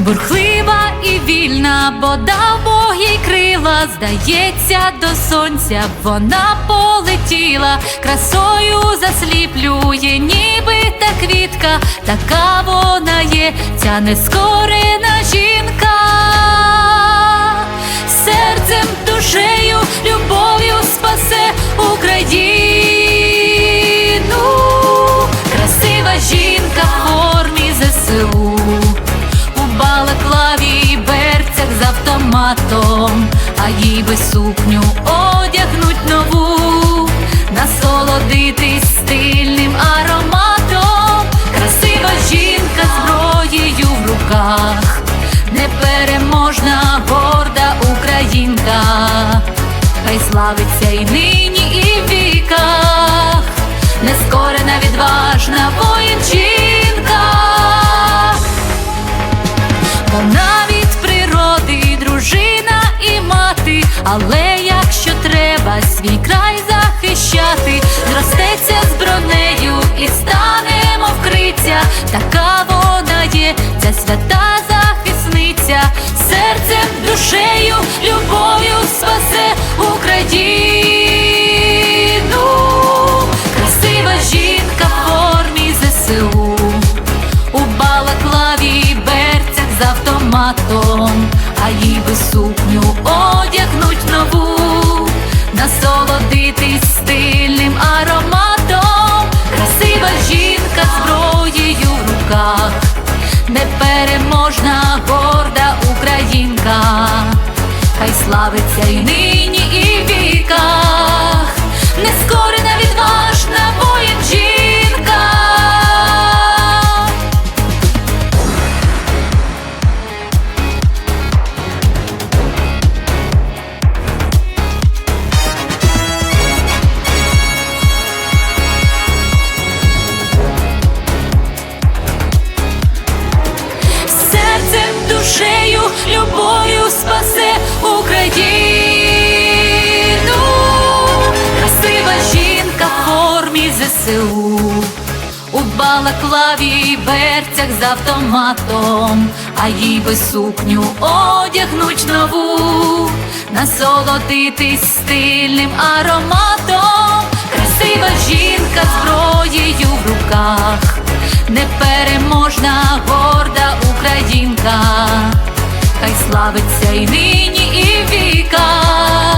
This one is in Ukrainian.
бурхлива і вільна, бо дав Бог їй крила, здається, до сонця вона полетіла, красою засліплює, ніби та квітка, така вона є, ця нескорена би сукню одягнуть нову, насолодитись стильним ароматом, красива жінка зброєю в руках, непереможна горда українка, хай славиться і нині, і в віках, нескорена, відважна воїнчинка. Але якщо треба свій край захищати, зростеться з бронею і станемо вкриття, така вона є, ця свята захисниця, серцем, душею, любов'ю спасе Україну, красива жінка в формі ЗСУ у. Балаклаві берцях з автоматом, а їй би сукню насолодитись стильним ароматом, красива жінка зброєю в руках, непереможна горда українка, хай славиться й нині, душею, любов'ю спасе Україну, красива жінка в формі ЗСУ, у балаклаві берцях з автоматом, а їй би сукню одягнуть нову, насолодитись стильним ароматом, красива жінка зброєю в руках. Непереможна горда українка, хай славиться і нині, і в віках.